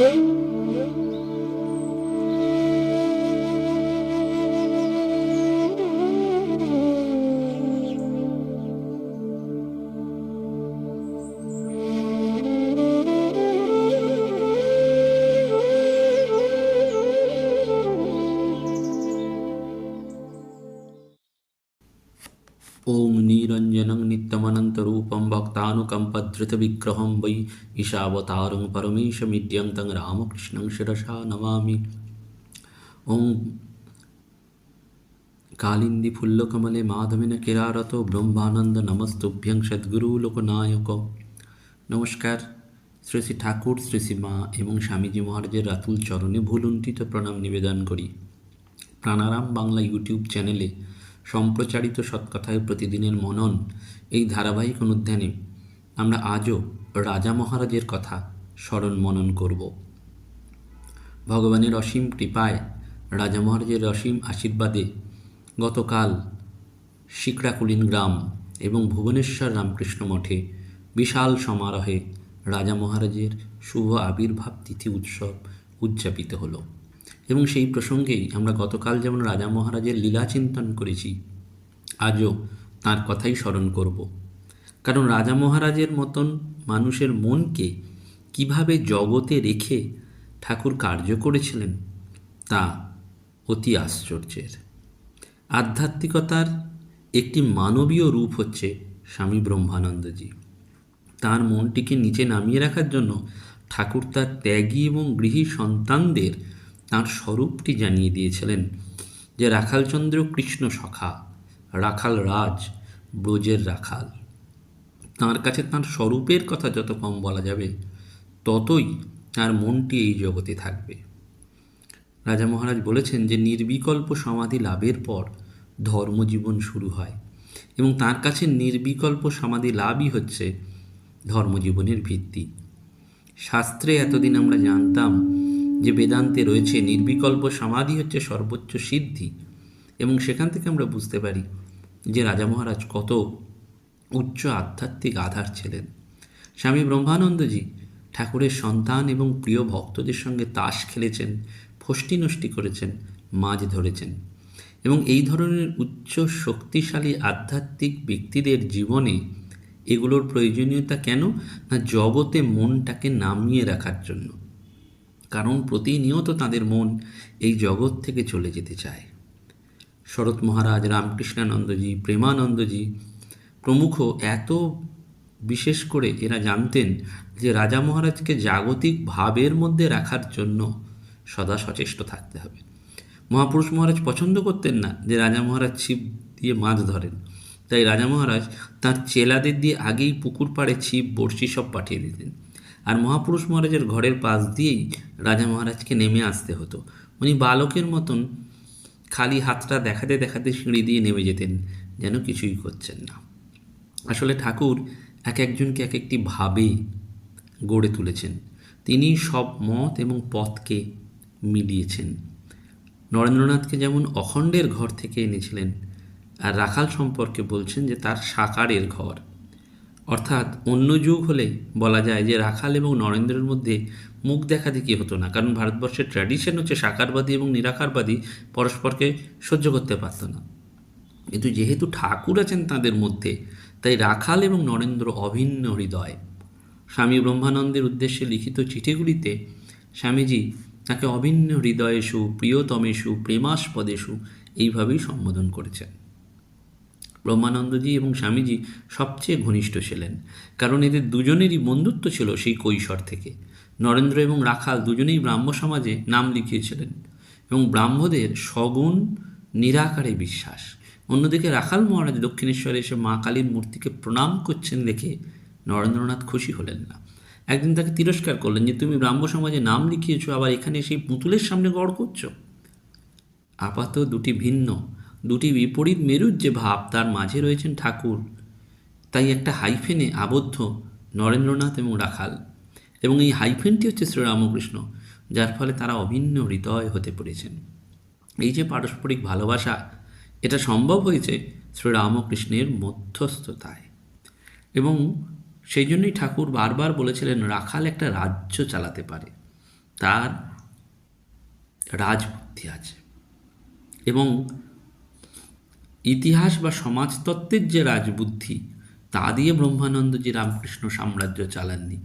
ॐ भक्तानुकम्पधृतविग्रहं वै ईशावतारं परमेशमिड्यं तं रामकृष्णं शिरसा नमामि ॐ কালিন্দী ফুল্লকমলে মাধবেন কেরারত ব্রহ্মানন্দ নমস্তুভ্যং সদ্গুরু লোকনায়ক নমস্কার শ্রী শ্রী ঠাকুর শ্রী শ্রী মা এবং স্বামীজি মহারাজের রাতুল চরণে ভুলুণ্ঠিত প্রণাম নিবেদন করি প্রাণারাম বাংলা ইউটিউব চ্যানেলে সম্প্রচারিত সৎকথায় প্রতিদিনের মনন, এই ধারাবাহিক অনুধ্যানে আমরা আজও রাজা মহারাজের কথা স্মরণ মনন করব। ভগবানের অসীম কৃপায় রাজা মহারাজের অসীম আশীর্বাদে গতকাল শিকড়াকুলিন গ্রাম এবং ভুবনেশ্বর রামকৃষ্ণ মঠে বিশাল সমারোহে রাজা মহারাজের শুভ আবির্ভাব তিথি উৎসব উদযাপিত হলো। এবং সেই প্রসঙ্গেই আমরা গতকাল যেমন রাজা মহারাজের লীলা চিন্তন করেছি, আজও তার কথাই স্মরণ করব। কারণ রাজা মহারাজের মতন মানুষের মনকে কীভাবে জগতে রেখে ঠাকুর কার্য করেছিলেন, তা অতি আশ্চর্যের। আধ্যাত্মিকতার একটি মানবীয় রূপ হচ্ছে স্বামী ব্রহ্মানন্দজি। তার মনটিকে নিচে নামিয়ে রাখার জন্য ঠাকুর তার ত্যাগী এবং গৃহী সন্তানদের তার স্বরূপটি জানিয়ে দিয়েছিলেন যে রাখালচন্দ্র কৃষ্ণ সখা, রাখাল রাজ, ব্রজের রাখাল। তার কাছে তার স্বরূপের কথা যত কম বলা যাবে, ততই তার মনটি এই জগতে থাকবে। রাজা মহারাজ বলেছেন যে নির্বিকল্প সমাধি লাভের পর ধর্মজীবন শুরু হয় এবং তার কাছে নির্বিকল্প সমাধি লাভই হচ্ছে ধর্মজীবনের ভিত্তি। শাস্ত্রে এতদিন আমরা জানতাম যে বেদান্তে রয়েছে নির্বিকল্প সমাধি হচ্ছে সর্বোচ্চ সিদ্ধি। এবং সেখান থেকে আমরা বুঝতে পারি যে রাজা মহারাজ কত উচ্চ আধ্যাত্মিক আধার ছিলেন। স্বামী ব্রহ্মানন্দজি ঠাকুরের সন্তান এবং প্রিয় ভক্তদের সঙ্গে তাস খেলেছেন, ফষ্টি নষ্টি করেছেন, মাছ ধরেছেন এবং এই ধরনের উচ্চ শক্তিশালী আধ্যাত্মিক ব্যক্তিদের জীবনে এগুলোর প্রয়োজনীয়তা কেন? না জগতে মনটাকে নামিয়ে রাখার জন্য। কারণ প্রতিনিয়ত তাদের মন এই জগৎ থেকে চলে যেতে চায়। শরৎ মহারাজ, রামকৃষ্ণানন্দজি, প্রেমানন্দজি প্রমুখ এত বিশেষ করে এরা জানতেন যে রাজা মহারাজকে জাগতিক ভাবের মধ্যে রাখার জন্য সদা সচেষ্ট থাকতে হবে। মহাপুরুষ মহারাজ পছন্দ করতেন না যে রাজা মহারাজ ছিপ দিয়ে মাছ ধরেন। তাই রাজা মহারাজ তার চেলাদের দিয়ে আগেই পুকুর পাড়ে ছিপ, বড়শি সব পাঠিয়ে দিতেন। আর মহাপুরুষ মহারাজের ঘরের পাশ দিয়েই রাজা মহারাজকে নেমে আসতে হতো। উনি বালকের মতন খালি হাতটা দেখাতে দেখাতে সিঁড়ি দিয়ে নেমে যেতেন, যেন কিছুই করছেন না। আসলে ঠাকুর এক একজনকে এক একটি ভাবে গড়ে তুলেছেন। তিনি সব মত এবং পথকে মিলিয়েছেন। নরেন্দ্রনাথকে যেমন অখণ্ডের ঘর থেকে এনেছিলেন, আর রাখাল সম্পর্কে বলছেন যে তার সাকারের ঘর। অর্থাৎ অন্য যুগ হলে বলা যায় যে রাখাল এবং নরেন্দ্রের মধ্যে মুখ দেখা দেখি হতো না। কারণ ভারতবর্ষের ট্র্যাডিশন হচ্ছে সাকারবাদী এবং নিরাকারবাদী পরস্পরকে সহ্য করতে পারত না। কিন্তু যেহেতু ঠাকুর আছেন তাদের মধ্যে, তাই রাখাল এবং নরেন্দ্র অভিন্ন হৃদয়। স্বামী ব্রহ্মানন্দের উদ্দেশ্যে লিখিত চিঠিগুলিতে স্বামীজি তাকে অভিন্ন হৃদয়েশু প্রিয়তমেশু প্রেমাস্পদেশু এইভাবেই সম্বোধন করেছেন। ব্রহ্মানন্দজি এবং স্বামীজি সবচেয়ে ঘনিষ্ঠ ছিলেন, কারণ এদের দুজনেরই বন্ধুত্ব ছিল সেই কৈশোর থেকে। নরেন্দ্র এবং রাখাল দুজনেই ব্রাহ্ম সমাজে নাম লিখিয়েছিলেন এবং ব্রাহ্মদের সগুণ, নিরাকারে বিশ্বাস। অন্যদিকে রাখাল মহারাজ দক্ষিণেশ্বরে এসে মা কালীর মূর্তিকে প্রণাম করছেন দেখে নরেন্দ্রনাথ খুশি হলেন না। একদিন তাকে তিরস্কার করলেন যে, তুমি ব্রাহ্ম সমাজে নাম লিখিয়েছো, আবার এখানে সেই পুতুলের সামনে গড় করছ? আপাত দুটি ভিন্ন দুটি বিপরীত মেরুর যে ভাব তার মাঝে রয়েছেন ঠাকুর। তাই একটা হাইফেনে আবদ্ধ নরেন্দ্রনাথ এবং রাখাল। এবং এই হাইফেনটি হচ্ছে শ্রীরামকৃষ্ণ, যার ফলে তারা অভিন্ন হৃদয় হতে পেরেছেন। এই যে পারস্পরিক ভালোবাসা, এটা সম্ভব হয়েছে শ্রীরামকৃষ্ণের মধ্যস্থতায়। এবং সেই জন্যই ঠাকুর বারবার বলেছিলেন, রাখাল একটা রাজ্য চালাতে পারে। তার রাজবুদ্ধি আছে। এবং ইতিহাস বা সমাজতত্ত্বের যে রাজবুদ্ধি, তা দিয়ে ব্রহ্মানন্দজি রামকৃষ্ণ সাম্রাজ্য চালাননি।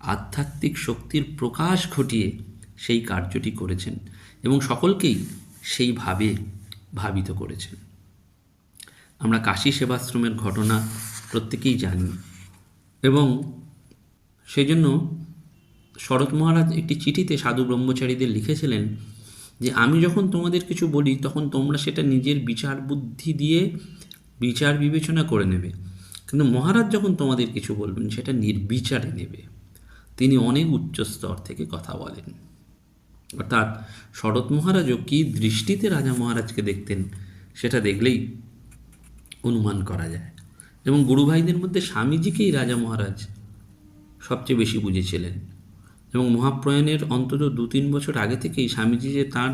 আধ্যাত্মিক শক্তির প্রকাশ ঘটিয়ে সেই কার্যটি করেছেন এবং সকলকেই সেইভাবে ভাবিত করেছেন। আমরা কাশী সেবাশ্রমের ঘটনা প্রত্যেকেই জানি এবং সেই জন্য শরৎ মহারাজ একটি চিঠিতে সাধু ব্রহ্মচারীদের লিখেছিলেন যে আমি যখন তোমাদের কিছু বলি, তখন তোমরা সেটা নিজের বিচার বুদ্ধি দিয়ে বিচার বিবেচনা করে নেবে। কিন্তু মহারাজ যখন তোমাদের কিছু বলবেন, সেটা নির্বিচারে নেবে। তিনি অনেক উচ্চ স্তর থেকে কথা বলেন। অর্থাৎ শরৎ মহারাজও কী দৃষ্টিতে রাজা মহারাজকে দেখতেন, সেটা দেখলেই অনুমান করা যায়। এবং গুরুভাইদের মধ্যে স্বামীজিকেই রাজা মহারাজ সবচেয়ে বেশি বুঝেছিলেন। এবং মহাপ্রয়াণের অন্তত দু তিন বছর আগে থেকেই স্বামীজি যে তাঁর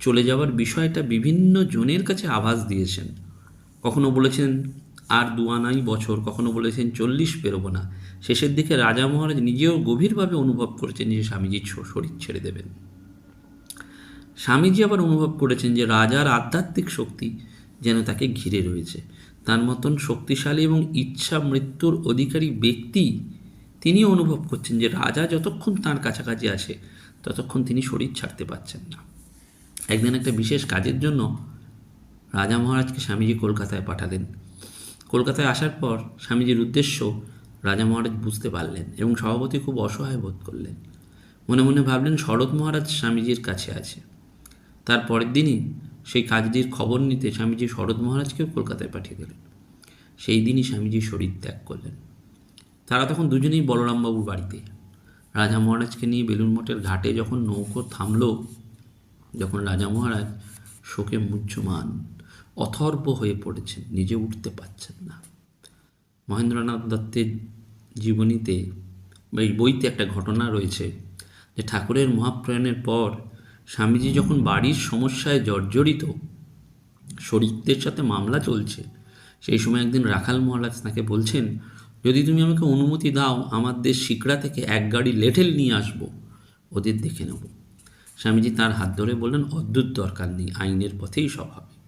চলে যাওয়ার বিষয়টা বিভিন্ন জনের কাছে আভাস দিয়েছেন। কখনো বলেছেন, আর দুয়ানাই বছর। কখনো বলেছেন, চল্লিশ পেরোবো না। শেষের দিকে রাজা মহারাজ নিজেও গভীরভাবে অনুভব করেছেন যে স্বামীজি শরীর ছেড়ে দেবেন। স্বামীজি আবার অনুভব করেছেন যে রাজার আধ্যাত্মিক শক্তি যেন তাকে ঘিরে রয়েছে। তার মতন শক্তিশালী এবং ইচ্ছা মৃত্যুর অধিকারী ব্যক্তি তিনি অনুভব করছেন যে রাজা যতক্ষণ তার কাছাকাছি আসে ততক্ষণ তিনি শরীর ছাড়তে পারছেন না। একদিন একটা বিশেষ কাজের জন্য রাজা মহারাজকে স্বামীজি কলকাতায় পাঠালেন। কলকাতায় আসার পর স্বামীজির উদ্দেশ্য রাজা মহারাজ বুঝতে পারলেন এবং সভাপতি খুব অসহায় বোধ করলেন। মনে মনে ভাবলেন শরৎ মহারাজ স্বামীজির কাছে আছে। তার পরের দিনই সেই কাজটির খবর নিতে স্বামীজি শরৎ মহারাজকেও কলকাতায় পাঠিয়ে দিলেন। সেই দিনই স্বামীজি শরীর ত্যাগ করলেন। তারা তখন দুজনেই বলরামবাবুর বাড়িতে। রাজা মহারাজকে নিয়ে বেলুন মঠের ঘাটে যখন নৌকো থামল, যখন রাজা মহারাজ শোকে মুহ্যমান, অথর্ব হয়ে পড়েছেন, নিজে উঠতে পারছেন না। মহেন্দ্রনাথ দত্তের জীবনীতে এই বইতে একটা ঘটনা রয়েছে যে ঠাকুরের মহাপ্রয়াণের পর স্বামীজি যখন বাড়ির সমস্যায় জর্জরিত, শরীরদের সাথে মামলা চলছে, সেই সময় একদিন রাখাল মহারাজ তাকে বলছেন যদি তুমি আমাকে অনুমতি দাও, আমার দেশ শিকড়া থেকে এক গাড়ি লেঠেল নিয়ে আসব, ওদের দেখে নেব। স্বামীজি তার হাত ধরে বললেন, অদ্ভুত দরকার নেই, আইনের পথেই সব হবে।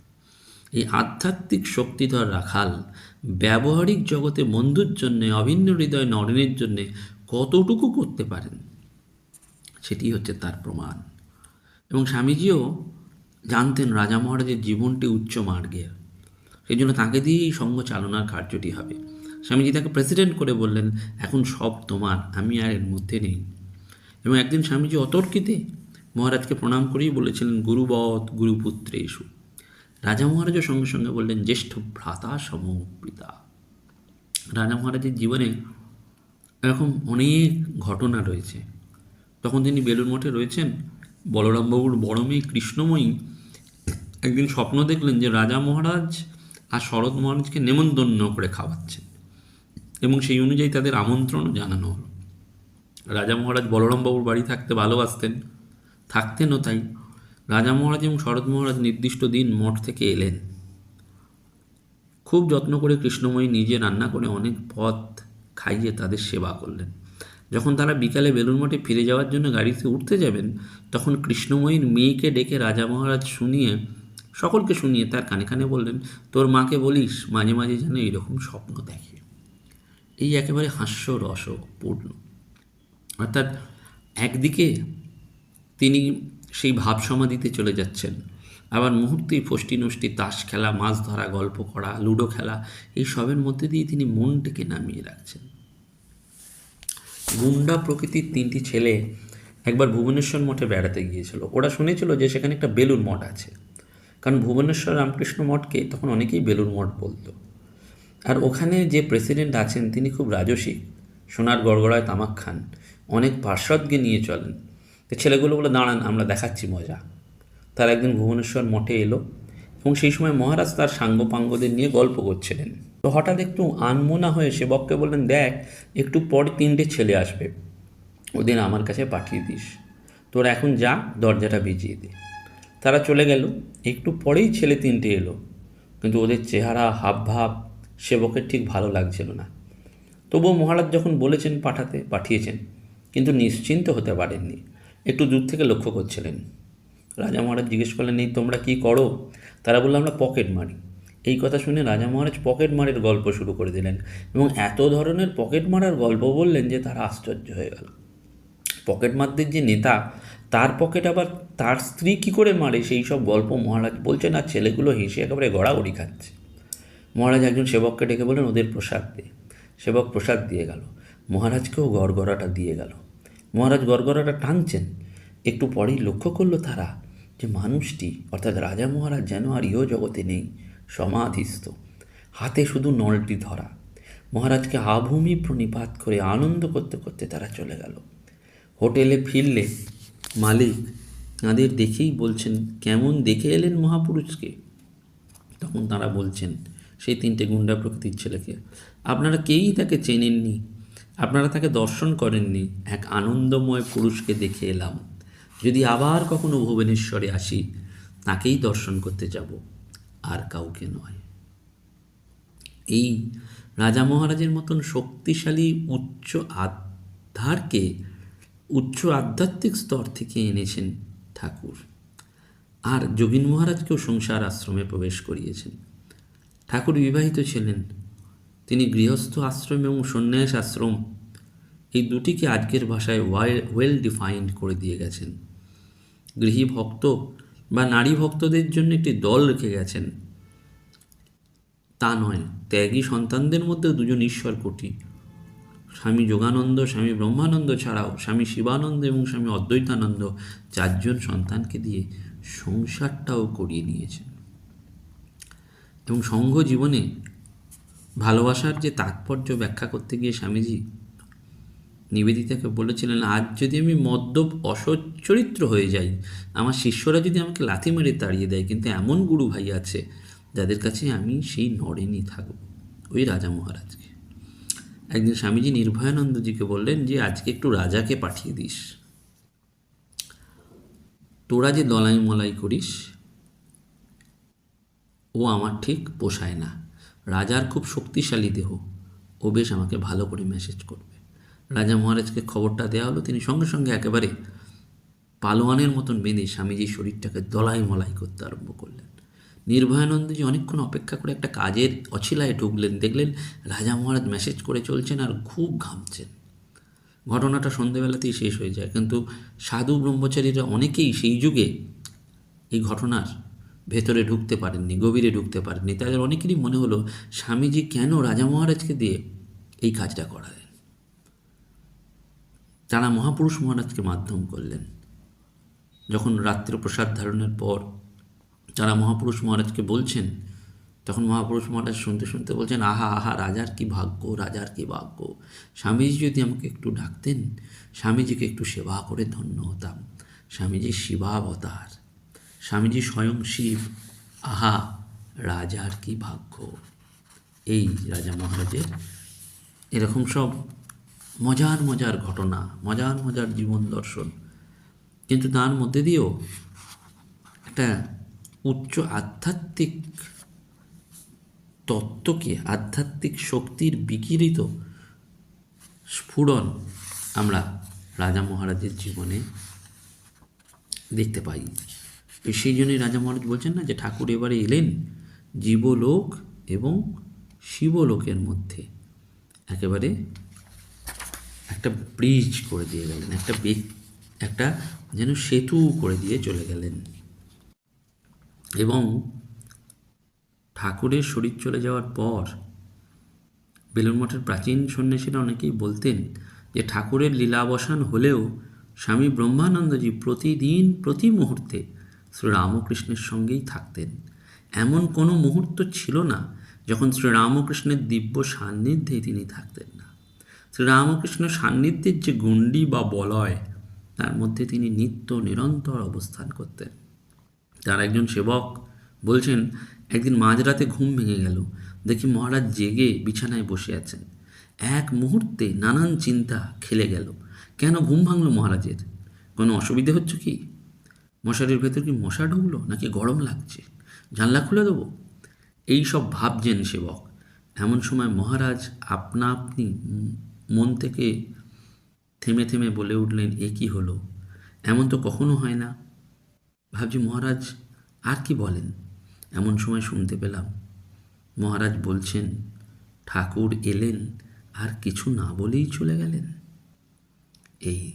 এই আধ্যাত্মিক শক্তিধর রাখাল ব্যবহারিক জগতে বন্ধুর জন্যে, অভিন্ন হৃদয় নরেনের জন্যে কতটুকু করতে পারেন? সেটি হচ্ছে তার প্রমাণ। এবং স্বামীজিও জানতেন রাজা মহারাজের জীবনটি উচ্চ মার্গের। সেই জন্য তাকে দিয়েই সঙ্গ চালনার কার্যটি হবে। স্বামীজি তাকে প্রেসিডেন্ট করে বললেন, এখন সব তোমার, আমি আর এর মধ্যে নেই। এবং একদিন স্বামীজি অতর্কিতে মহারাজকে প্রণাম করেই বলেছিলেন, গুরুবৎ গুরুপুত্রে এসু রাজা মহারাজও সঙ্গে সঙ্গে বললেন, জ্যেষ্ঠ ভ্রাতা সমপ্রিতা রাজা মহারাজের জীবনে এরকম অনেক ঘটনা রয়েছে। তখন তিনি বেলুর মঠে রয়েছেন বলরামবাবুর বড় মেয়ে কৃষ্ণময়ী একদিন স্বপ্ন দেখলেন যে রাজা মহারাজ আর শরৎ মহারাজকে নেমন্তন্ন করে খাওয়াচ্ছেন। এবং সেই অনুযায়ী তাদের আমন্ত্রণও জানানো হলো। রাজা মহারাজ বলরামবাবুর বাড়ি থাকতে ভালোবাসতেন, থাকতেনও তাই। রাজা মহারাজ এবং শরৎ মহারাজ নির্দিষ্ট দিন মঠ থেকে এলেন। খুব যত্ন করে কৃষ্ণময়ী নিজে রান্না করে অনেক পথ খাইয়ে তাদের সেবা করলেন। যখন তারা বিকালে বেলুর মঠে ফিরে যাওয়ার জন্য গাড়িতে উঠতে যাবেন, তখন কৃষ্ণময়ীর মেয়েকে ডেকে রাজা মহারাজ শুনিয়ে, সকলকে শুনিয়ে তার কানে কানে বললেন, তোর মাকে বলিস, মাঝে মাঝে যেন এরকম স্বপ্ন দেখে। এই একেবারে হাস্য রসপূর্ণ অর্থাৎ একদিকে তিনি সেই ভাব সমাধিতে চলে যাচ্ছেন, আবার মুহূর্তেই ফষ্টি নষ্টি তাস খেলা, মাছ ধরা, গল্প করা, লুডো খেলা, এই সবের মধ্যে দিয়ে তিনি মনটাকে নামিয়ে রাখছেন। গুন্ডা প্রকৃতির তিনটি ছেলে একবার ভুবনেশ্বর মঠে বেড়াতে গিয়েছিল। ওরা শুনেছিল যে সেখানে একটা বেলুর মঠ আছে। কারণ ভুবনেশ্বর রামকৃষ্ণ মঠকে তখন অনেকেই বেলুর মঠ বলতো। আর ওখানে যে প্রেসিডেন্ট আছেন তিনি খুব রাজসিক সোনার গড়গড়ায় তামাক খান। অনেক পার্শ্বদকে নিয়ে চলেন। তো ছেলেগুলো বলে, দাঁড়ান, আমরা দেখাচ্ছি মজা। তার একদিন ভুবনেশ্বর মঠে এলো এবং সেই সময় মহারাজ তার সাঙ্গপাঙ্গদের নিয়ে গল্প করছিলেন। তো হঠাৎ একটু আনমোনা হয়ে সেবককে বললেন, দেখ, একটু পর তিনটে ছেলে আসবে। ওদের আমার কাছে পাঠিয়ে দিস। তোর এখন যা, দরজাটা ভিজিয়ে দে। তারা চলে গেল। একটু পরেই ছেলে তিনটে এলো। কিন্তু ওদের চেহারা হাবভাব সেবকের ঠিক ভালো লাগছিল না। তবুও মহারাজ যখন বলেছেন পাঠাতে, পাঠিয়েছেন, কিন্তু নিশ্চিন্ত হতে পারেননি। একটু দূর থেকে লক্ষ্য করছিলেন। রাজা মহারাজ জিজ্ঞেস করলেন, এই তোমরা কি করো? তারা বলল আমরা পকেট মারি। এই কথা শুনে রাজা মহারাজ পকেট মারের গল্প শুরু করে দিলেন এবং এত ধরনের পকেট মারার গল্প বললেন যে তারা আশ্চর্য হয়ে গেল। পকেট মারদের যে নেতা, তার পকেট আবার তার স্ত্রী কী করে মারে? সেই সব গল্প মহারাজ বলছেন, আর ছেলেগুলো হেসে একেবারে গড়াগড়ি খাচ্ছে। মহারাজ একজন সেবককে ডেকে বললেন, ওদের প্রসাদ দে। সেবক প্রসাদ দিয়ে গেল। মহারাজকেও গড়গড়াটা দিয়ে গেল। মহারাজ গড়গড়াটা টানছেন। একটু পরেই লক্ষ্য করল তারা যে মানুষটি, অর্থাৎ রাজা মহারাজ যেন আর ইহ জগতে নেই, সমাধিস্থ। হাতে শুধু নলটি ধরা। মহারাজকে আভূমি প্রণিপাত করে আনন্দ করতে করতে তারা চলে গেল। হোটেলে ফিরলে মালিক তাঁদের দেখেই বলছেন, কেমন দেখে এলেন মহাপুরুষকে? তখন তারা বলছেন সেই তিনটে গুন্ডা প্রকৃতির ছেলেকে। আপনারা কেউই তাকে চেনেননি? আপনারা তাকে দর্শন করেননি? এক আনন্দময় পুরুষকে দেখে এলাম। যদি আবার কখনো ভুবনেশ্বরে আসি, তাকেই দর্শন করতে যাব। আর কাউকে নয়। এই রাজা মহারাজের মতন শক্তিশালী উচ্চ আধারকে উচ্চ আধ্যাত্মিক স্তর থেকে এনেছেন ঠাকুর। আর যোগীন মহারাজকেও সংসার আশ্রমে প্রবেশ করিয়েছেন। ঠাকুর বিবাহিত ছিলেন। তিনি গৃহস্থ আশ্রম এবং সন্ন্যাস আশ্রম এই দুটিকে আজকের ভাষায় ওয়েল ডিফাইন্ড করে দিয়ে গেছেন। গৃহী ভক্ত বা নারী ভক্তদের জন্য একটি দল রেখে গেছেন। তা নয়, ত্যাগী সন্তানদের মধ্যে দুজন ঈশ্বর কোটি। স্বামী যোগানন্দ, স্বামী ব্রহ্মানন্দ ছাড়াও স্বামী শিবানন্দ এবং স্বামী অদ্বৈতানন্দ চারজন সন্তানকে দিয়ে সংসারটাও করিয়ে নিয়েছেন। এবং সংঘ জীবনে ভালোবাসার যে তাৎপর্য ব্যাখ্যা করতে গিয়ে স্বামীজি নিবেদিতাকে বলেছিলেন, আজ যদি আমি মদ্যপ অসচ্চরিত্র হয়ে যাই, আমার শিষ্যরা যদি আমাকে লাথি মেরে তাড়িয়ে দেয়, কিন্তু এমন গুরু ভাই আছে যাদের কাছে আমি সেই নরেনই থাকব। ওই রাজা মহারাজকে। একদিন স্বামীজি নির্ভয়ানন্দজিকে বললেন, যে আজকে একটু রাজাকে পাঠিয়ে দিস। তোরা যে দলাই মলাই করিস ও আমার ঠিক পোষায় না। রাজার খুব শক্তিশালী দেহ। ও বেশ আমাকে ভালো করে মেসেজ করবে। রাজা মহারাজকে খবরটা দেওয়া হলো। তিনি সঙ্গে সঙ্গে একেবারে পালোয়ানের মতন বেঁধে স্বামীজির শরীরটাকে দলাই মলাই করতে আরম্ভ করলেন। নির্ভয়ানন্দজি অনেকক্ষণ অপেক্ষা করে একটা কাজের অছিলায় ঢুকলেন। দেখলেন রাজা মহারাজ মেসেজ করে চলছেন আর খুব ঘামছেন। ঘটনাটা সন্ধেবেলাতেই শেষ হয়ে যায়। কিন্তু সাধু ব্রহ্মচারীরা অনেকেই সেই যুগে এই ঘটনার ভেতরে ঢুকতে পারেননি, গভীরে ঢুকতে পারেননি। তাদের অনেকেরই মনে হলো, স্বামীজি কেন রাজা মহারাজকে দিয়ে এই কাজটা করালেন? তারা মহাপুরুষ মহারাজকে মাধ্যম করলেন। যখন রাত্রে প্রসাদ ধারণের পর তারা মহাপুরুষ মহারাজকে বলছেন, তখন মহাপুরুষ মহারাজ শুনতে শুনতে বলছেন, আহা আহা, রাজার কি ভাগ্য, রাজার কি ভাগ্য। স্বামীজি যদি আমাকে একটু ডাকতেন, স্বামীজিকে একটু সেবা করে ধন্য হতাম। স্বামীজি শিবাবতার। স্বামীজি স্বয়ং শিব। আহা, রাজার কি ভাগ্য। এই রাজা মহারাজের। এরকম সব মজার মজার ঘটনা, মজার মজার জীবন দর্শন। কিন্তু তার মধ্যে দিয়েও একটা উচ্চ আধ্যাত্মিক তত্ত্বকে, আধ্যাত্মিক শক্তির বিকিরিত স্ফুরণ আমরা রাজা মহারাজের জীবনে দেখতে পাই। সেই জন্যই রাজা মহারাজ বলছেন না যে ঠাকুর এবারে এলেন জীবলোক এবং শিবলোকের মধ্যে। একেবারে একটা ব্রিজ করে দিয়ে গেলেন, একটা একটা যেন সেতু করে দিয়ে চলে গেলেন। এবং ঠাকুরের শরীর চলে যাওয়ার পর বেলুন মঠের প্রাচীন সন্ন্যাসীরা অনেকেই বলতেন যে ঠাকুরের লীলাবসান হলেও স্বামী ব্রহ্মানন্দজি প্রতিদিন প্রতি মুহূর্তে শ্রীরামকৃষ্ণের সঙ্গেই থাকতেন। এমন কোনো মুহূর্ত ছিল না যখন শ্রীরামকৃষ্ণের দিব্য সান্নিধ্যে তিনি থাকতেন না। শ্রীরামকৃষ্ণ সান্নিধ্যের যে গণ্ডি বা বলয়, তার মধ্যে তিনি নিত্য নিরন্তর অবস্থান করতেন। তার একজন সেবক বলছেন, একদিন মাঝরাতে ঘুম ভেঙে গেল। দেখি মহারাজ জেগে বিছানায় বসে আছেন। এক মুহূর্তে নানান চিন্তা খেলে গেল। কেন ঘুম ভাঙল মহারাজের? কোনো অসুবিধে হচ্ছে কি? মশারির ভেতর কি মশা ঢুকলো নাকি গরম লাগছে? জানলা খুলে দেবো? এই সব ভাবছেন সেবক। এমন সময় মহারাজ আপনা আপনি মন থেকে থেমে থেমে বলে উঠলেন, এ কী হলো? এমন তো কখনো হয় না। ভাবছি, মহারাজ, আর কি বলেন? এমন সময় শুনতে পেলাম, মহারাজ বলছেন, ঠাকুর এলেন, আর কিছু না বলেই চলে গেলেন। এই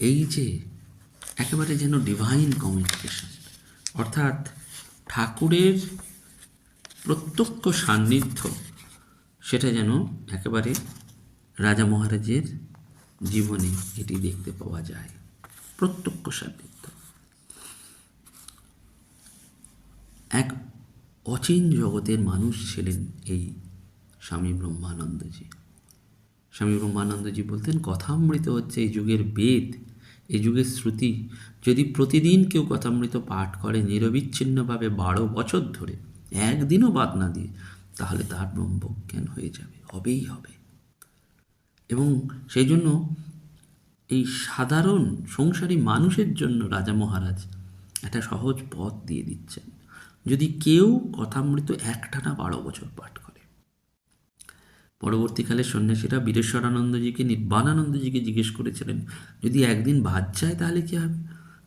এই যে একেবারে যেন ডিভাইন কমিউনিকেশন অর্থাৎ ঠাকুরের প্রত্যক্ষ সান্নিধ্য, সেটা যেন একেবারে রাজা মহারাজের জীবনে এটি দেখতে পাওয়া যায়। প্রত্যক্ষ সান্নিধ্য। এক অচিন জগতের মানুষ ছিলেন এই স্বামী ব্রহ্মানন্দজি। স্বামী ব্রহ্মানন্দজি বলতেন, কথামৃত হচ্ছে এই যুগের বেদ। এই যুগের শ্রুতি। যদি প্রতিদিন কেউ কথামৃত পাঠ করে নিরবিচ্ছিন্নভাবে বারো বছর ধরে, একদিনও বাদ না দিয়ে, তাহলে তার ব্রহ্মজ্ঞান হয়ে যাবে, হবেই হবে। এবং সেই জন্য এই সাধারণ সংসারী মানুষের জন্য রাজা মহারাজ একটা সহজ পথ দিয়ে দিচ্ছেন। যদি কেউ কথামৃত একটানা বারো বছর পাঠ করে পরবর্তীকালে সন্ন্যাসীরা বীরেশ্বরানন্দজিকে নির্বাণানন্দজিকে জিজ্ঞেস করেছিলেন, যদি একদিন বাদ যায় তাহলে কী হবে?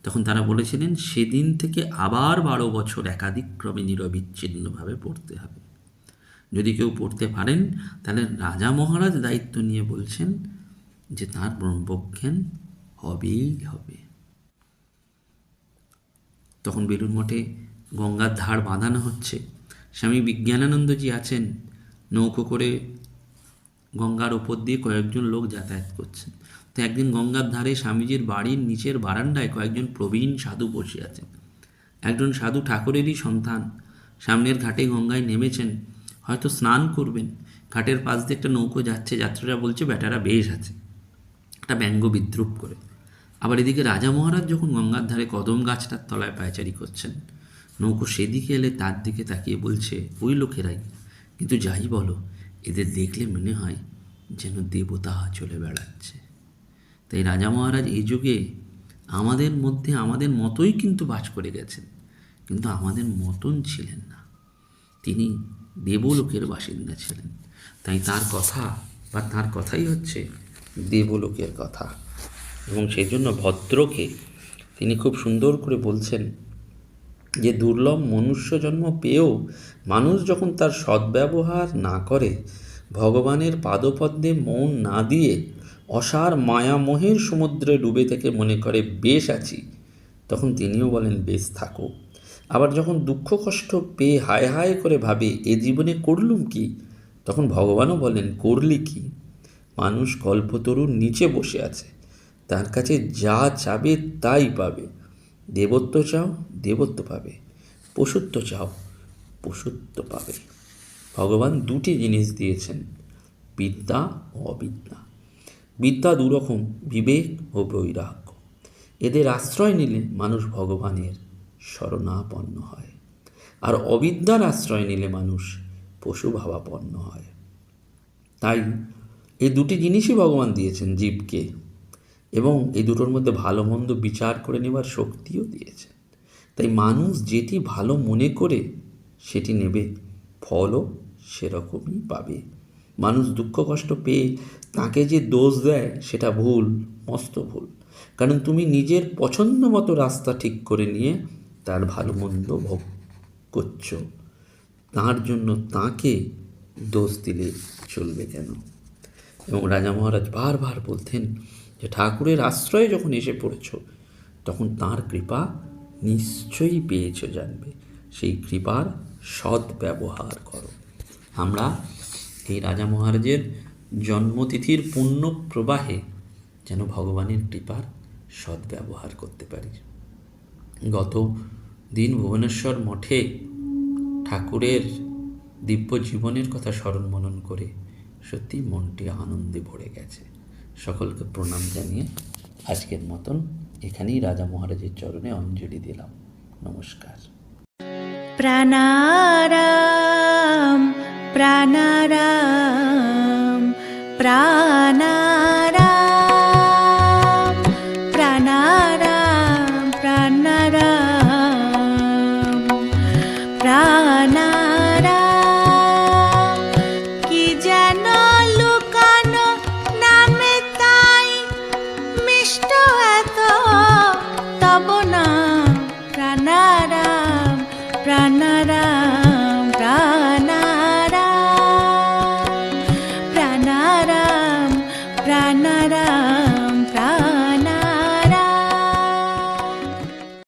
তখন তারা বলেছিলেন, সেদিন থেকে আবার বারো বছর একাধিক্রমে নিরবিচ্ছিন্নভাবে পড়তে হবে। যদি কেউ পড়তে পারেন, তাহলে রাজা মহারাজ দায়িত্ব নিয়ে বলছেন যে তার ব্রহ্মজ্ঞান হবেই হবে। তখন বেলুর মঠে গঙ্গার ধার বাঁধানো হচ্ছে। স্বামী বিজ্ঞানানন্দজি আছেন, নৌকো করে গঙ্গার ওপর দিয়ে কয়েকজন লোক যাতায়াত করছেন। তো একদিন গঙ্গার ধারে স্বামীজির বাড়ির নিচের বারান্দায় কয়েকজন প্রবীণ সাধু বসে আছেন। একজন সাধু ঠাকুরেরই সন্তান। সামনের ঘাটে গঙ্গায় নেমেছেন। হয়তো স্নান করবেন। ঘাটের পাশ দিয়ে একটা নৌকো যাচ্ছে। যাত্রীরা বলছে, বেটারা, বেশ আছে। একটা ব্যঙ্গ বিদ্রুপ করে। আবার এদিকে রাজা মহারাজ যখন গঙ্গার ধারে কদম গাছটার তলায় পায়চারি করছেন, নৌকো সেদিকে এলে তার দিকে তাকিয়ে বলছে, ওই লোকেরাই। কিন্তু যাই বলো এদের দেখলে মনে হয় যেন দেবতা চলে বেড়াচ্ছে। তাই রাজা মহারাজ এই যুগে আমাদের মধ্যে, আমাদের মতোই কিন্তু বাস করে গেছেন, কিন্তু আমাদের মতন ছিলেন না। তিনি দেবলোকের বাসিন্দা ছিলেন। তাই তার কথা বা তার কথাই হচ্ছে দেবলোকের কথা। এবং সেই জন্য ভদ্রকে তিনি খুব সুন্দর করে বলছেন যে দুর্লভ মনুষ্য জন্ম পেয়েও মানুষ যখন তার সদ্ব্যবহার না করে, ভগবানের পাদপদ্মে মন না দিয়ে অসার মায়ামোহের সমুদ্রে ডুবে থেকে মনে করে, বেশ আছি। তখন তিনিও বলেন, বেশ থাকো। আবার যখন দুঃখ কষ্ট পেয়ে হায় হায় করে ভাবে, এ জীবনে করলুম কি? তখন ভগবানও বলেন, করলি কি? মানুষ কল্পতরুর নিচে বসে আছে, তার কাছে যা চাবে তাই পাবে। দেবত্ব চাও দেবত্ব পাবে। পশুত্ব চাও পশুত্ব পাবে। ভগবান দুটি জিনিস দিয়েছেন, বিদ্যা ও অবিদ্যা। বিদ্যা দুরকম, বিবেক ও বৈরাগ্য। এদের আশ্রয় নিলে মানুষ ভগবানের শরণাপন্ন হয়। আর অবিদ্যার আশ্রয় নিলে মানুষ পশু ভাবাপন্ন হয়। তাই এই দুটি জিনিসই ভগবান দিয়েছেন জীবকে এবং এই দুটোর মধ্যে ভালো মন্দ বিচার করে নেবার শক্তিও দিয়েছেন। তাই মানুষ যেটি ভালো মনে করে, সেটি নেবে, ফলও সেরকমই পাবে। মানুষ দুঃখ কষ্ট পেয়ে তাকে যে দোষ দেয়, সেটা ভুল, মস্ত ভুল। কারণ তুমি নিজের পছন্দ মতো রাস্তা ঠিক করে নিয়ে তার ভালো মন্দ ভোগ করছ। তার জন্য তাকে দোষ দিলে চলবে কেন? এবং রাজা মহারাজ বারবার বলতেন যে, ঠাকুরের আশ্রয়ে যখন এসে পড়েছ, তখন তার কৃপা নিশ্চয়ই পেয়েছ জানবে। সেই কৃপার সৎ ব্যবহার করো। আমরা এই রাজা মহারাজের জন্মতিথির পুণ্য প্রবাহে যেন ভগবানের কৃপার সৎ ব্যবহার করতে পারি। গত দিন ভুবনেশ্বর মঠে ঠাকুরের দিব্য জীবনের কথা স্মরণ মনন করে সত্যি মনটি আনন্দে ভরে গেছে। সকলকে প্রণাম জানিয়ে আজকের মতন এখানেই রাজা মহারাজের চরণে অঞ্জলি দিলাম। নমস্কার। প্রাণারাম প্রাণারাম প্রাণারাম।